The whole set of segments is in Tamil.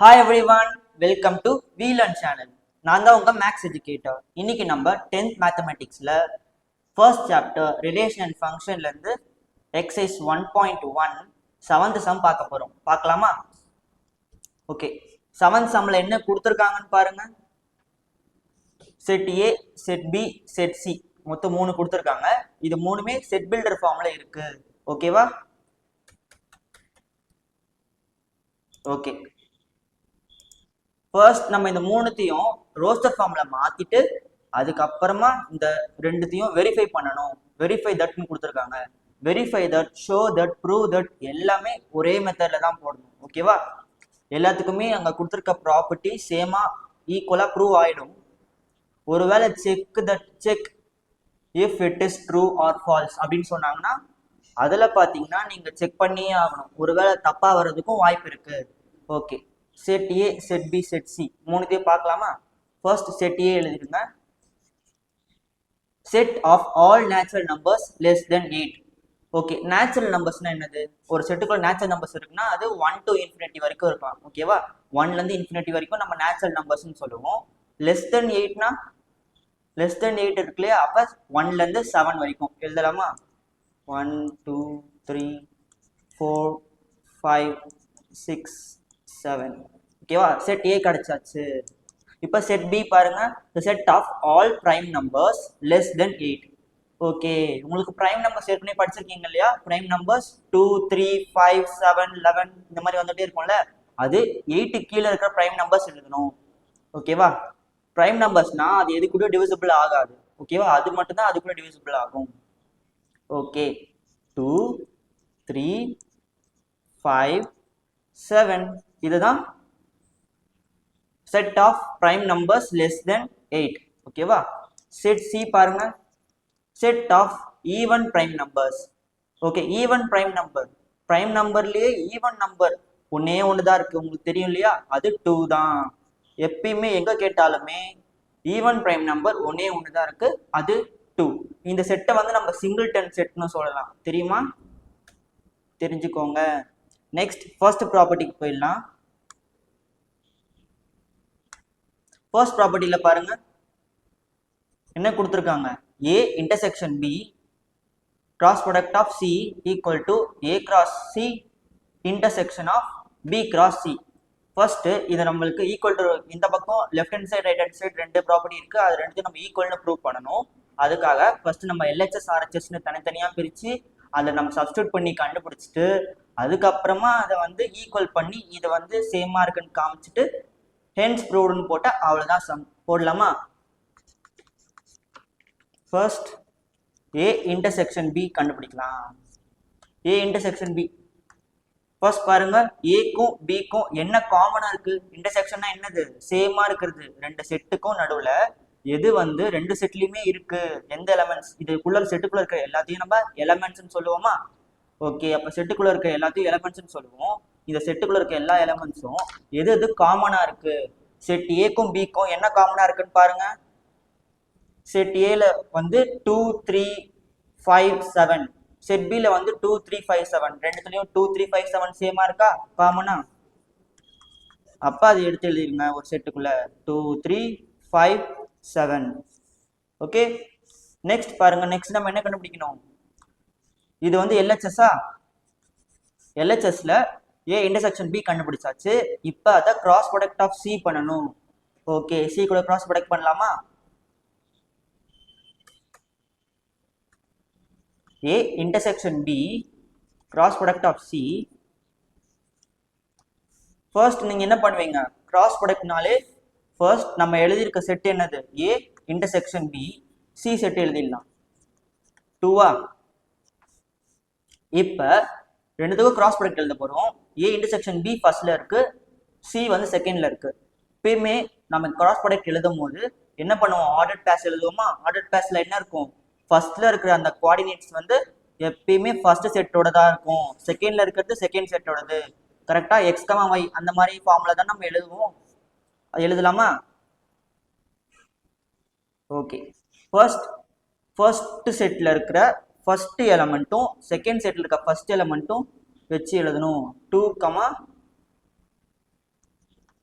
Hi everyone welcome to வீலன் சேனல் நான் தான் உங்கள் மேக்ஸ் எஜுகேட்டர் இன்னைக்கு நம்ம டென்த் மேத்தமெட்டிக்ஸில் first chapter relation and ஃபங்க்ஷன்லேருந்து exercise one point one seventh sum பார்க்க போகிறோம் பார்க்கலாமா? ஓகே செவன்த் சம்மில் என்ன கொடுத்துருக்காங்கன்னு பாருங்க. Set A set B set C மொத்தம் மூணு கொடுத்துருக்காங்க. இது மூணுமே செட் பில்டர் ஃபார்மில் இருக்குது ஓகேவா ஓகே ஃபர்ஸ்ட் நம்ம இந்த மூணுத்தையும் ரோஸ்டர் ஃபார்மில் மாற்றிட்டு அதுக்கப்புறமா இந்த ரெண்டுத்தையும் வெரிஃபை பண்ணணும். வெரிஃபை தட்னு கொடுத்துருக்காங்க. Verify that show that prove that எல்லாமே ஒரே மெத்தடில் தான் போடணும். ஓகேவா எல்லாத்துக்குமே அங்கே கொடுத்துருக்க ப்ராப்பர்ட்டி சேமாக ஈக்குவலாக ப்ரூவ் ஆகிடும் ஒருவேளை check that check if it is true or false அப்படின்னு சொன்னாங்கன்னா அதில் பார்த்தீங்கன்னா நீங்கள் செக் பண்ணியே ஆகணும். ஒருவேளை தப்பாக வர்றதுக்கும் வாய்ப்பு இருக்குது okay set A set B set C மூணுத்தையும் பார்க்கலாமா? First set A எழுதிருங்க set of all natural numbers less than eight okay natural நம்பர்ஸ்னா என்னது? ஒரு செட்டுக்குள்ள நேச்சுரல் நம்பர்ஸ் இருக்குன்னா அது ஒன் டு இன்ஃபினிட்டி வரைக்கும் இருக்கலாம். ஓகேவா ஒன்லேருந்து இன்ஃபினிட்டி வரைக்கும் நம்ம நேச்சுரல் நம்பர்ஸ்னு சொல்லுவோம். லெஸ் தென் எயிட்னா லெஸ் தென் எயிட் இருக்குல்லையே அப்போ ஒன்லேருந்து செவன் வரைக்கும். எழுதலாமா? One two three four five six seven ஓகேவா செட் ஏ கிடைச்சாச்சு. இப்போ செட் பி பாருங்க. The set of all prime numbers less than eight okay உங்களுக்கு prime நம்பர்ஸ் ஏற்கனவே படிச்சிருக்கீங்க இல்லையா? Prime numbers two three five seven eleven இந்த மாதிரி வந்துட்டே இருக்கும்ல? அது எயிட்டு கீழே இருக்கிற ப்ரைம் நம்பர்ஸ் எழுதணும். ஓகேவா ப்ரைம் நம்பர்ஸ்னா அது எது கூட டிவிசிபிள் ஆகாது ஓகேவா அது மட்டும்தான் அது கூட டிவிசிபிள் ஆகும். Okay two three five seven இதுதான் set of prime numbers less than eight ஓகேவா செட் சி பாருங்க. Set of even prime numbers okay even prime number prime நம்பர்லயே even number ஒன்னே ஒன்று தான் இருக்கு. உங்களுக்கு தெரியும் இல்லையா? அது டூ தான். எப்பயுமே எங்க கேட்டாலுமே ஈவன் பிரைம் நம்பர் ஒன்னே ஒன்று தான் இருக்கு. அது டூ இந்த செட்டை வந்து நம்ம சிங்கிள் டென் செட்னு சொல்லலாம். தெரியுமா? தெரிஞ்சுக்கோங்க. நெக்ஸ்ட் ஃபர்ஸ்ட் ப்ராப்பர்ட்டிக்கு போயிடலாம். ஃபர்ஸ்ட் ப்ராப்பர்ட்டியில் பாருங்க. என்ன கொடுத்துருக்காங்க? A intersection B cross product of C equal to A cross C intersection of B cross C first இது நம்மளுக்கு ஈக்குவல் டு இந்த பக்கம் left hand side right hand side ரெண்டு ப்ராப்பர்ட்டி இருக்கு. அது ரெண்டுத்தையும் நம்ம ஈக்குவல்னு ப்ரூவ் பண்ணணும். அதுக்காக ஃபர்ஸ்ட் நம்ம எல்ஹெச்எஸ் ஆர்ஹெச்எஸ்னு தனித்தனியாக பிரித்து அதை நம்ம சப்ஸ்டியூட் பண்ணி கண்டுபிடிச்சிட்டு அதுக்கப்புறமா அதை வந்து ஈக்குவல் பண்ணி இதை வந்து சேமாக இருக்குன்னு காமிச்சிட்டு ஹென்ஸ் ப்ரூவ்டுன்னு போட்டால் அவ்வளோதான் சம் போடலாமா? ஃபர்ஸ்ட் ஏ இன்டர்செக்ஷன் பி கண்டுபிடிக்கலாம். ஏ இன்டர்செக்ஷன் பி ஃபர்ஸ்ட் பாருங்க ஏக்கும் பிக்கும் என்ன காமனா இருக்கு? இன்டர்செக்ஷன்னா என்னது? சேமா இருக்கிறது. ரெண்டு செட்டுக்கும் நடுவுல எது வந்து ரெண்டு செட்லயுமே இருக்கு? எந்த எலமெண்ட்ஸ் இதுக்குள்ள செட்டுக்குள்ள இருக்க எல்லாத்தையும் நம்ம எலமெண்ட்ஸ்னு சொல்லுவோமா? ஓகே அப்ப செட்டுக்குள்ள இருக்க எல்லாத்தையும் எலமெண்ட்ஸ்னு சொல்லுவோம். இந்த செட்டுக்குள்ள இருக்க எல்லா எலமெண்ட்ஸும் எது எது காமனா இருக்கு? செட் ஏக்கும் பிக்கும் என்ன காமனா இருக்குன்னு பாருங்க. செட் ஏல வந்து two three five seven set பில வந்து டூ த்ரீ ஃபைவ் செவன் ரெண்டுத்துலயும் டூ த்ரீ ஃபைவ் செவன் சேமா இருக்கா? காமனா அப்ப அது எடுத்து எழுதிருங்க ஒரு செட்டுக்குள்ள two three five seven okay next பாருங்க. நெக்ஸ்ட் நம்ம என்ன கண்டுபிடிக்கணும்? இது வந்து எல்ஹெச்எஸ்ஸா எல்ஹெச்எஸ்ல ஏ இன்டர்செக்ஷன் பி கண்டுபிடிச்சாச்சு. இப்போ அதை கிராஸ் ப்ராடக்ட் ஆஃப் சி பண்ணணும். ஓகே சி கூட கிராஸ் ப்ராடக்ட் பண்ணலாமா? A intersection B cross product of C. First நீங்க என்ன பண்ணுவீங்க? கிராஸ் ப்ராடக்ட்னாலே ஃபர்ஸ்ட் நம்ம எழுதியிருக்க செட் என்னது? A intersection B C set எழுதிடலாம். டூவா இப்போ ரெண்டுத்துக்கும் கிராஸ் ப்ராடக்ட் எழுத போகிறோம் ஏ இன்டர்செக்ஷன் பி ஃபர்ஸ்ட்ல இருக்கு சி வந்து செகண்ட்ல இருக்கு. எப்பயுமே நம்ம கிராஸ் ப்ராடக்ட் எழுதும் போது என்ன பண்ணுவோம்? Order base எழுதுவோமா? ஆர்டர் பேஸ்ல என்ன இருக்கும்? ஃபர்ஸ்ட்ல இருக்கிற அந்த குவாடினேட்ஸ் வந்து எப்பயுமே ஃபர்ஸ்ட் செட்டோட தான் இருக்கும். செகண்ட்ல இருக்கிறது செகண்ட் செட்டோடது கரெக்டா எக்ஸ் கமா ஒய் அந்த மாதிரி ஃபார்ம்ல தான் நம்ம எழுதுவோம். அது எழுதலாமா ஓகே ஃபர்ஸ்ட் ஃபர்ஸ்ட் செட்டில் இருக்கிற ஃபர்ஸ்ட் எலமெண்ட்டும் செகண்ட் செட்டில் இருக்க ஃபர்ஸ்ட் எலமெண்ட்டும் வச்சு எழுதணும். டூ கமா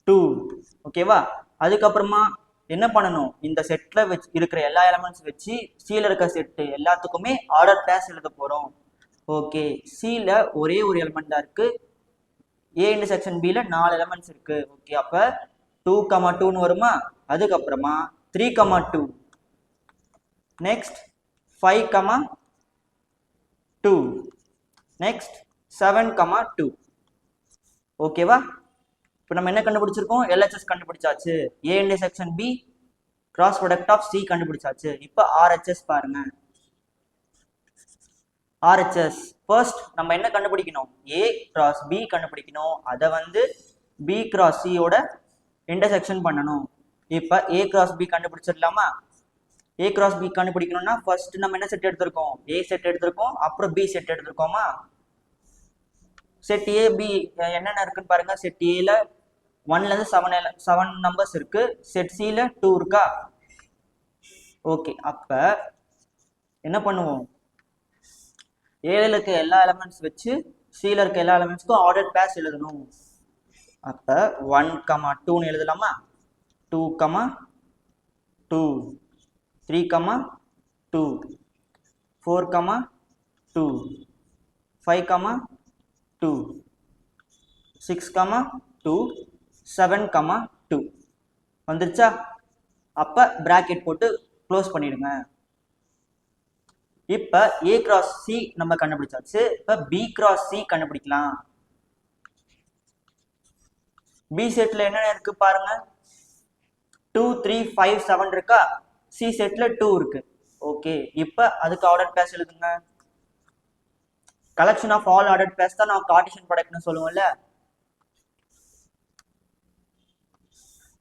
டூ ஓகேவா அதுக்கப்புறமா என்ன பண்ணணும்? இந்த செட்ல வச்சு இருக்கிற எல்லா எலமெண்ட்ஸ் வச்சு சீல இருக்க செட்டு எல்லாத்துக்குமே ஆர்டர் பேஸ் எழுத போறோம். ஓகே சில ஒரே ஒரு எலமெண்ட்டாக தான் இருக்கு. ஏ இன்டர்செக்ஷன் பில நாலு எலமெண்ட்ஸ் இருக்கு. ஓகே அப்ப டூ கமா டூன்னு வருமா? அதுக்கப்புறமா three comma two next five comma two next seven comma two ஓகேவா இப்போ நம்ம என்ன கண்டுபிடிச்சிருக்கோம்? எல்ஹெச்எஸ் கண்டுபிடிச்சாச்சு. A intersection B cross product of C கண்டுபிடிச்சாச்சு. இப்போ ஆர்ஹெச்எஸ் பாருங்க. ஆர்ஹெச்எஸ் ஃபர்ஸ்ட் நம்ம என்ன கண்டுபிடிக்கணும்? ஏ கிராஸ் பி கண்டுபிடிக்கணும். அதை வந்து பி கிராஸ் சியோட இன்டர்செக்ஷன் பண்ணணும். இப்போ ஏ கிராஸ் பி கண்டுபிடிச்சிடலாமா? ஏ கிராஸ் பி கண்டுபிடிக்கணும்னா ஃபர்ஸ்ட் நம்ம என்ன செட் எடுத்திருக்கோம்? ஏ செட் எடுத்திருக்கோம். அப்புறம் பி செட் எடுத்திருக்கோமா? செட் ஏ பி என்னென்ன இருக்குன்னு பாருங்க. செட் ஏல ஒன்லேருந்து செவன் செவன் நம்பர்ஸ் இருக்கு. செட் சியில் டூ இருக்கா? ஓகே அப்போ என்ன பண்ணுவோம்? ஏல இருக்க எல்லா எலமெண்ட்ஸ் வச்சு சியில் இருக்க எல்லா எலமெண்ட்ஸ்க்கும் ஆர்டர் பேஸ் எழுதணும். அப்போ ஒன் கமா டூன்னு எழுதலாமா? Two comma two three comma two four comma two five comma two six comma two seven comma two வந்துருச்சா? அப்போ ப்ராக்கெட் போட்டு க்ளோஸ் பண்ணிடுங்க. இப்போ ஏ கிராஸ் சி நம்ம கண்டுபிடிச்சாச்சு. இப்போ பி கிராஸ் சி கண்டுபிடிக்கலாம். பி செட்ல என்னென்ன இருக்கு பாருங்க. டூ த்ரீ ஃபைவ் செவன் இருக்கா? சி செட்டில் டூ இருக்கு. ஓகே இப்போ அதுக்கு ஆர்டர் பேஸ் எழுதுங்க. Collection of all order pairs தான் நான் கார்டிஷன் ப்ராடக்ட்னு சொல்லுவோம்ல.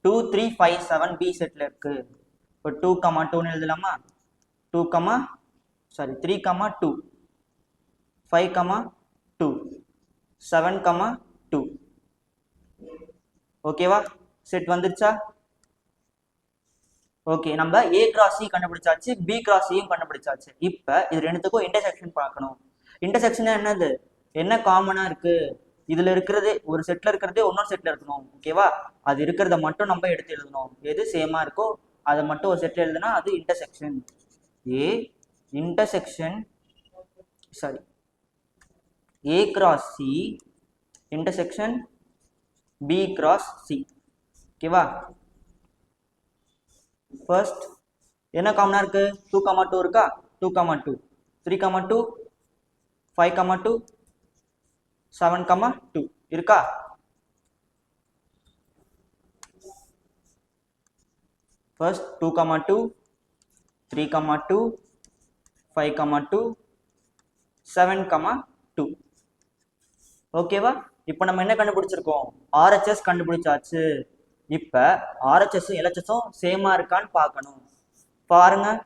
Two three five seven B settle இருக்கு. இப்போ டூ கமா டூன்னு எழுதலாமா? Two comma sorry three comma two five comma two seven comma two ஓகேவா செட் வந்துருச்சா? ஓகே நம்ம ஏ கிராஸ் e கண்டுபிடிச்சாச்சு பி கிராஸ் கண்டுபிடிச்சாச்சு. இப்போ இது ரெண்டுத்துக்கும் இன்டர்செக்ஷன் பார்க்கணும். இன்டர்செக்ஷன் என்னது? என்ன காமனா இருக்கு? இதுல இருக்கிறது ஒரு செட்ல இருக்கிறதே இன்னொரு செட்ல இருக்கணும் ஓகேவா அது இருக்கிறத மட்டும் நம்ம எடுத்து எழுதணும். எது சேமா இருக்கோ அதை மட்டும் ஒரு செட்ல எழுதுனா அது intersection A intersection sorry A cross C intersection B cross C ஓகேவா ஃபர்ஸ்ட் என்ன காமனா இருக்கு? டூ காமா டூ இருக்கா? Two comma two three comma two five comma two seven comma two இருக்கா? First two comma two three comma two five comma two seven comma two ஓகேவா இப்போ நம்ம என்ன கண்டுபிடிச்சிருக்கோம்? ஆர்ஹெச்எஸ் கண்டுபிடிச்சாச்சு. இப்போ ஆர்ஹெச்எஸும் எல்ஹெச்எஸும் சேமா இருக்கான்னு பார்க்கணும். பாருங்கள்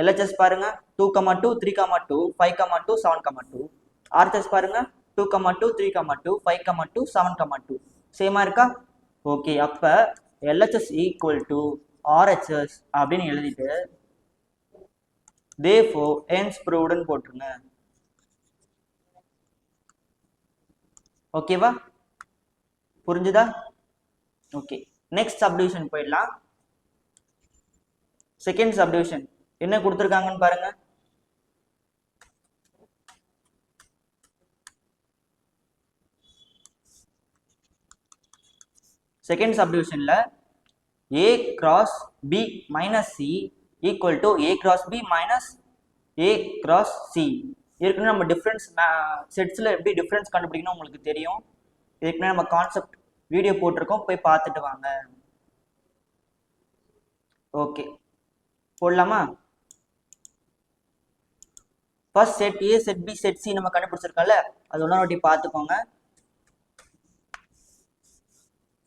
எல்ஹெச்எஸ் பாருங்க. Two comma two three comma two five comma two seven comma two RHS பாருங்க. Two comma two three comma two five comma two seven comma two சேமா இருக்கா? ஓகே அப்போ எல்ஹெச்எஸ் ஈக்குவல் டு ஆர்ஹெச்எஸ் அப்படின்னு எழுதிட்டு தேஃபோ ஹென்ஸ் ப்ரூவ்டுன்னு போட்டுருங்க. ஓகேவா புரிஞ்சுதா? ஓகே நெக்ஸ்ட் சப்டிவிஷன் போயிடலாம். செகண்ட் சப்டிவிஷன் என்ன கொடுத்துருக்காங்கன்னு பாருங்க. Second சப்டிவிஷன்ல A cross B minus C equal to A cross B minus A cross C ஏற்கனவே நம்ம டிஃப்ரென்ஸ் செட்ஸில் எப்படி டிஃப்ரென்ஸ் கண்டுபிடிக்கணும் உங்களுக்கு தெரியும். ஏற்கனவே நம்ம கான்செப்ட் வீடியோ போட்டிருக்கோம். போய் பார்த்துட்டு வாங்க. ஓகே போடலாமா? First set A set B set C நம்ம கண்டுபிடிச்சிருக்கோம்ல அது ஒன்றா வாட்டி பார்த்துக்கோங்க.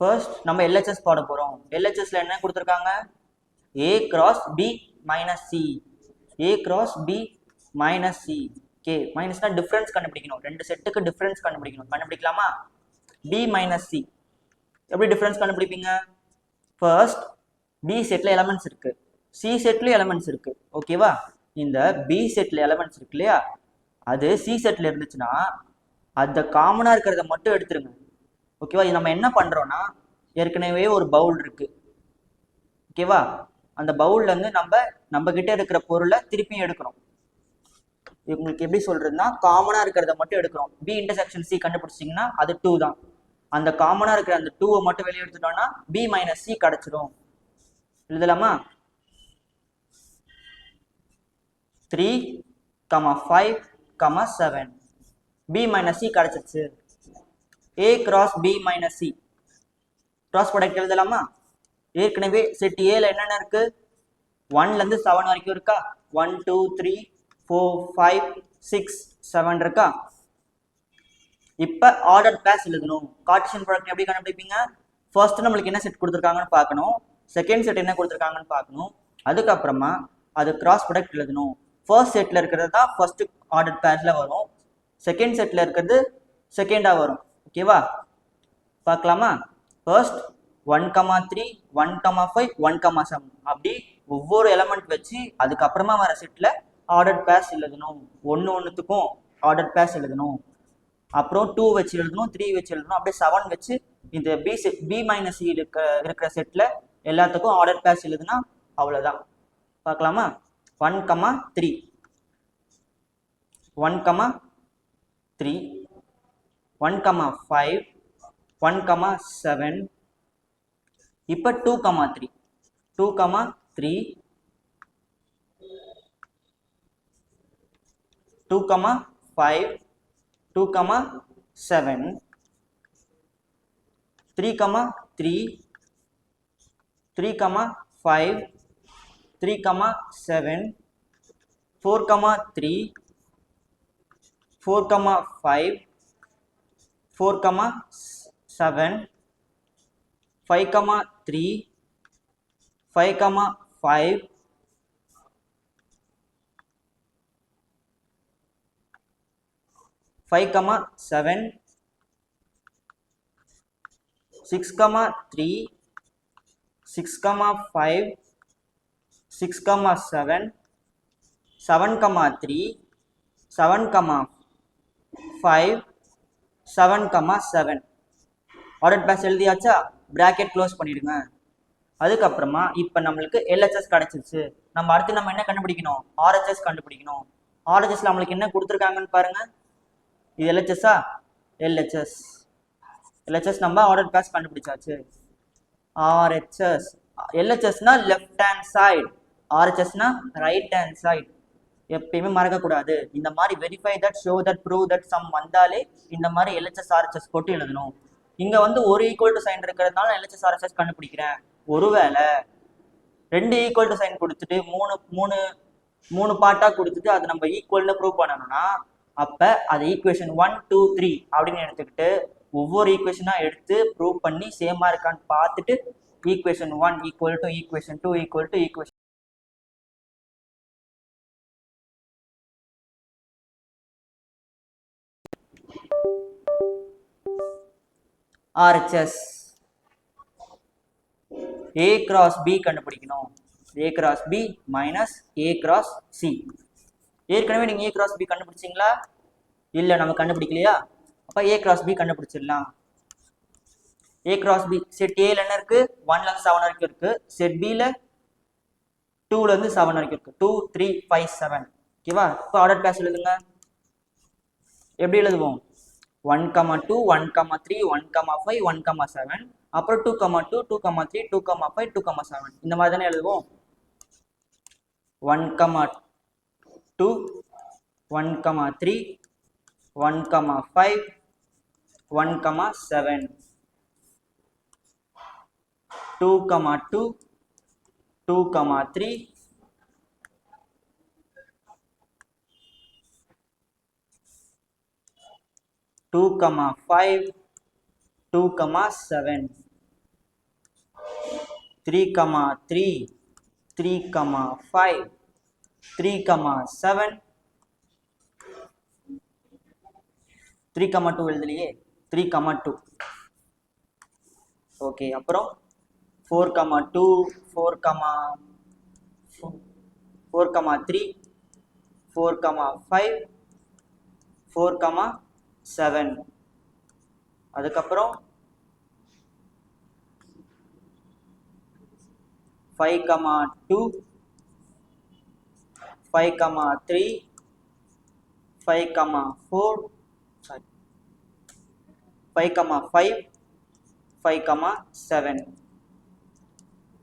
ஃபர்ஸ்ட் நம்ம எல்ஹெச்எஸ் போட போகிறோம் எல்ஹெச்எஸ்ல என்ன கொடுத்துருக்காங்க? A cross B minus C A cross B minus C K மைனஸ்னா டிஃப்ரென்ஸ் கண்டுபிடிக்கணும். ரெண்டு செட்டுக்கு டிஃப்ரென்ஸ் கண்டுபிடிக்கணும். கண்டுபிடிக்கலாமா? பி மைனஸ் சி எப்படி டிஃப்ரென்ஸ் கண்டுபிடிப்பீங்க? ஃபர்ஸ்ட் பி செட்டில் எலமெண்ட்ஸ் இருக்குது சி செட்லேயும் எலமெண்ட்ஸ் இருக்குது ஓகேவா இந்த பி செட்டில் எலமெண்ட்ஸ் இருக்கு இல்லையா? அது சி செட்டில் இருந்துச்சுன்னா அந்த காமனாக இருக்கிறத மட்டும் எடுத்துருங்க. ஓகேவா இது நம்ம என்ன பண்ணுறோன்னா ஏற்கனவே ஒரு பவுல் இருக்கு. ஓகேவா அந்த பவுல்ல இருந்து நம்ம நம்ம கிட்ட இருக்கிற பொருளை திருப்பி எடுக்கிறோம். உங்களுக்கு எப்படி சொல்றதுன்னா காமனா இருக்கிறத மட்டும் எடுக்கிறோம். பி இன்டர்செக்ஷன் சி கண்டுபிடிச்சிங்கன்னா அது டூ தான். அந்த காமனா இருக்கிற அந்த டூவை மட்டும் வெளியே எடுத்துட்டோம்னா பி மைனஸ் சி கிடைச்சிரும். எழுதலாமா three comma five comma seven B minus C கிடச்சிருச்சு. A cross B minus C cross product எழுதலாமா? ஏற்கனவே செட் ஏல என்னென்ன இருக்கு? ஒன்லேருந்து செவன் வரைக்கும் இருக்கா? One two three four five six seven இருக்கா? இப்போ ஆர்டர் பேஸ் எழுதணும். கார்டிஷன் ப்ராடக்ட் எப்படி கண்டுபிடிப்பீங்க? ஃபர்ஸ்ட் நம்மளுக்கு என்ன செட் கொடுத்துருக்காங்கன்னு பார்க்கணும். செகண்ட் செட் என்ன கொடுத்துருக்காங்கன்னு பார்க்கணும். அதுக்கப்புறமா அது கிராஸ் ப்ராடக்ட் எழுதணும். ஃபர்ஸ்ட் செட்டில் இருக்கிறது தான் ஃபர்ஸ்ட் ஆர்டர் பேர்ஸில் வரும். செகண்ட் செட்டில் இருக்கிறது செகண்டாக வரும். ஓகேவா பார்க்கலாமா? First one comma three one comma five one comma seven அப்படி ஒவ்வொரு எலமெண்ட் வச்சு அதுக்கப்புறமா வர செட்டில் ஆர்டர் பேஸ் எழுதணும். ஒன்று ஒன்றுத்துக்கும் ஆர்டர் பேஸ் எழுதணும். அப்புறம் டூ வச்சு எழுதணும் த்ரீ வச்சு எழுதணும். அப்படியே செவன் வச்சு இந்த பி செட் பி மைனஸ் இருக்க இருக்கிற செட்டில் எல்லாத்துக்கும் ஆர்டர் பேஸ் எழுதுனா அவ்வளோதான் பார்க்கலாமா? One comma three one comma three one comma five one comma seven இப்போ two comma three two comma three two comma five two comma seven three comma three three comma five three comma seven four comma three four comma five four comma seven five comma three five comma five five comma seven six comma three six comma five six comma seven seven comma three seven comma five seven comma seven order pairs எழுதியாச்சா? Bracket close பண்ணிடுங்க. அதுக்கப்புறமா இப்போ நம்மளுக்கு எல்ஹெச்எஸ் கிடச்சிருச்சு. நம்ம அடுத்து நம்ம என்ன கண்டுபிடிக்கணும்? ஆர்ஹெச்எஸ் கண்டுபிடிக்கணும். ஆர்ஹெச்எஸ்ல நம்மளுக்கு என்ன கொடுத்துருக்காங்கன்னு பாருங்க. இது எல்ஹெச்எஸ்ஸா எல்ஹெச்எஸ் எல்ஹெச்எஸ் நம்ம ஆர்டர் பேஸ் கண்டுபிடிச்சாச்சு. ஆர்ஹெச்எஸ் எல்ஹெச்எஸ்னா லெஃப்ட் ஹேண்ட் சைடு ஆர்ஹெச்எஸ்னா ரைட் ஹேண்ட் சைட் எப்பயுமே மறக்கக்கூடாது. இந்த மாதிரி verify that show that prove that sum வந்தாலே இந்த மாதிரி எல்ஹெச்எஸ் ஆர்ஹெச்எஸ் போட்டு எழுதணும். இங்கே வந்து ஒரு ஈக்குவல் டு சைன் இருக்கிறதுனால எல்ஹெச்எஸ் ஆர்ஹெச்எஸ் கண்டுபிடிக்கிறேன். ஒருவேளை ரெண்டு ஈக்குவல் டு சைன் கொடுத்துட்டு மூணு மூணு மூணு பார்ட்டாக கொடுத்துட்டு அது நம்ம ஈக்குவல்னு ப்ரூவ் பண்ணணும்னா அப்போ அது ஈக்குவேஷன் ஒன் டூ த்ரீ அப்படின்னு எடுத்துக்கிட்டு ஒவ்வொரு ஈக்குவேஷனாக எடுத்து ப்ரூவ் பண்ணி சேமாக இருக்கான்னு பார்த்துட்டு equation one equal to equation two equal to equation RHS A cross B கண்டுபிடிக்கணும். A cross B minus A cross C ஏற்கனவே நீங்கள் ஏ கிராஸ் பி கண்டுபிடிச்சிங்களா? இல்லை நம்ம கண்டுபிடிக்கலையா? அப்போ ஏ கிராஸ் பி கண்டுபிடிச்சிடலாம். ஏ கிராஸ் பி செட் ஏல என்ன இருக்கு? ஒன்ல செவன் வரைக்கும் இருக்கு. செட் பியில் டூல இருந்து செவன் வரைக்கும் இருக்கு. டூ த்ரீ ஃபைவ் செவன் ஓகேவா இப்போ ஆர்டர் கிளாஸ் எழுதுங்க. எப்படி எழுதுவோம்? One comma two one comma three one comma five one comma seven அப்புறம் two comma two two comma three two comma five two comma seven இந்த மாதிரி தானே எழுதுவோம்? One comma two one comma three one comma five one comma seven two comma two two comma three two comma five two comma seven three comma three three comma five three comma seven three comma two எழுதலையே? Three comma two okay அப்புறம் four comma two four comma four comma three four comma five four comma seven அதுக்கப்புறம் five comma two five comma three five comma four sorry five comma five five comma seven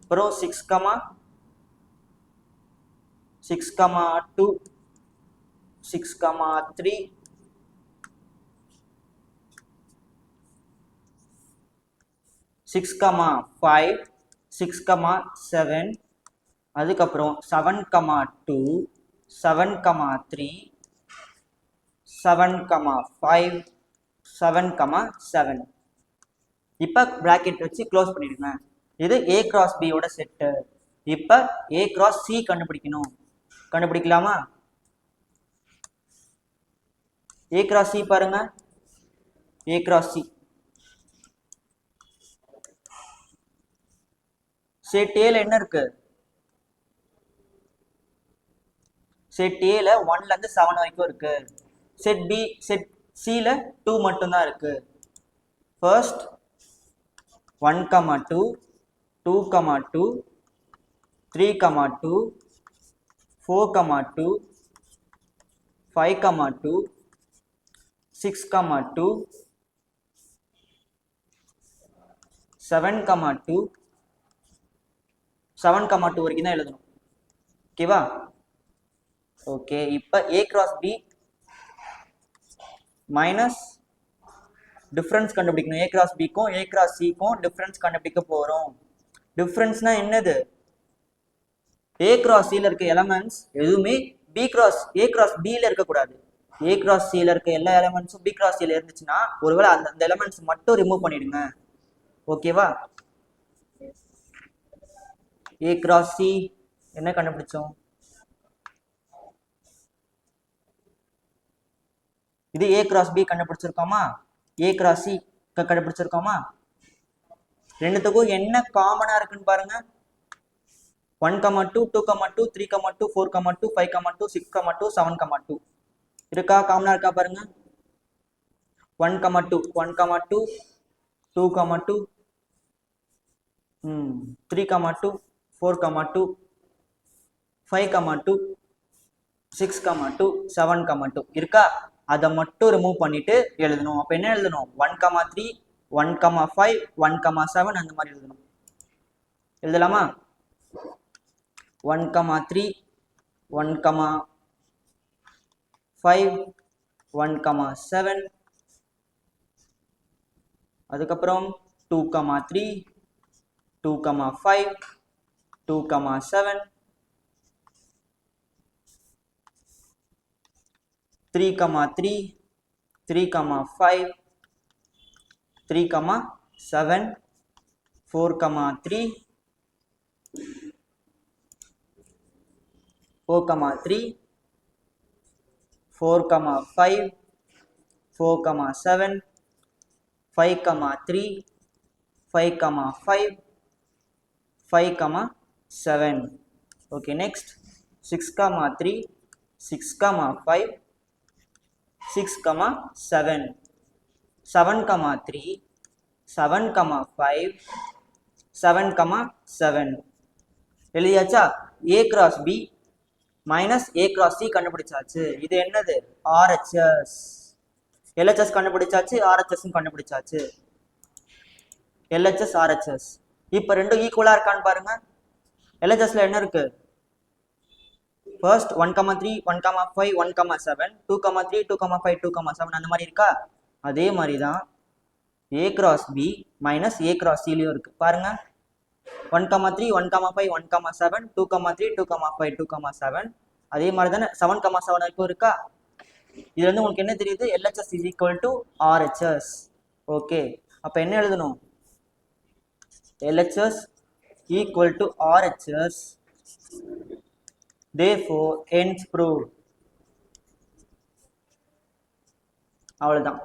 அப்புறம் six comma six comma two six comma three six comma five six comma seven அதுக்கப்புறம் seven comma two seven comma three seven comma five seven comma seven இப்போ ப்ராக்கெட் வச்சு க்ளோஸ் பண்ணிடுங்க. இது ஏ கிராஸ் பியோட செட்டு இப்போ ஏ கிராஸ் சி கண்டுபிடிக்கணும். கண்டுபிடிக்கலாமா? ஏ கிராஸ் சி பாருங்க. ஏ கிராஸ் சி செட் ஏல என்ன இருக்கு? செட் ஏல ஒன்ல இருந்து செவன் வரைக்கும் இருக்கு. செட் பி செட் சில டூ மட்டும்தான் இருக்கு. First one comma two two comma two three comma two four comma two five comma two six comma two seven comma two seven comma two வரைக்கும் தான் எழுதணும். ஓகேவா ஓகே இப்போ A cross B minus difference கண்டுபிடிக்கணும். ஏ கிராஸ் பிக்கும் ஏ கிராஸ் சிக்கும் டிஃப்ரென்ஸ் கண்டுபிடிக்க போகிறோம் டிஃப்ரென்ஸ்னா என்னது? ஏ கிராஸ் சியில் இருக்க எலமெண்ட்ஸ் எதுவுமே பி கிராஸ் ஏ கிராஸ் பியில் இருக்கக்கூடாது ஏ கிராஸ் சியில் இருக்க எல்லா எலமெண்ட்ஸும் பி கிராஸ் சியில் இருந்துச்சுன்னா ஒருவேளை அந்த அந்த எலமெண்ட்ஸ் மட்டும் ரிமூவ் பண்ணிடுங்க. ஓகேவா ஏ கிராஸ் சி என்ன கண்டுபிடிச்சோம் இது ஏ கிராஸ் பி கண்டுபிடிச்சிருக்கோமா ஏ கிராஸ் சி கண்டுபிடிச்சிருக்கோமா ரெண்டுத்துக்கும் என்ன காமனா இருக்குன்னு பாருங்க one comma two two comma two three comma two four comma two five comma two six comma two seven comma two இருக்கா காமனா இருக்கா பாருங்க one comma two one comma two two comma two hmm three comma two four comma two five comma two six comma two seven comma two இருக்கா? அதை மட்டும் ரிமூவ் பண்ணிட்டு எழுதணும். அப்போ என்ன எழுதணும்? One comma three one comma five one comma seven அந்த மாதிரி எழுதணும். எழுதலாமா? One comma three one comma five one comma seven அதுக்கப்புறம் two comma three two comma five two comma seven three comma three three comma five three comma seven four comma three four comma three four comma five four comma seven five comma three five comma five five comma seven okay next six comma three six comma five six comma seven seven comma three seven comma five seven comma seven எழுதியாச்சா? A cross B minus A cross C கண்டுபிடிச்சாச்சு. இது என்னது? ஆர்ஹெச்எஸ் எல்ஹெச்எஸ் கண்டுபிடிச்சாச்சு ஆர்ஹெச்எஸ்ஸும் கண்டுபிடிச்சாச்சு. எல்ஹெச்எஸ் ஆர்ஹெச்எஸ் இப்போ ரெண்டும் ஈக்குவலாக இருக்கான்னு பாருங்கள் எல்ஹெச்எஸ்ல என்ன இருக்கு? First one comma three one comma five one comma seven two comma three two comma five two comma seven அந்த மாதிரி இருக்கா? அதே மாதிரி தான் A cross B minus A cross சிலையும் இருக்கு. பாருங்க. One comma three one comma five one comma seven two comma three two comma five two comma seven அதே மாதிரி தானே? செவன் கமா செவன் வரைக்கும் இருக்கா? இதுல இருந்து உங்களுக்கு என்ன தெரியுது? LHS is equal to RHS okay அப்போ என்ன எழுதணும்? LHS equal to RHS. therefore ends proved அவ்வளோதான்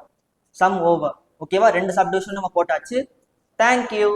சம் ஓவர் ஓகேவா ரெண்டு சப்டிவிஷன் நம்ம போட்டாச்சு. தேங்க்யூ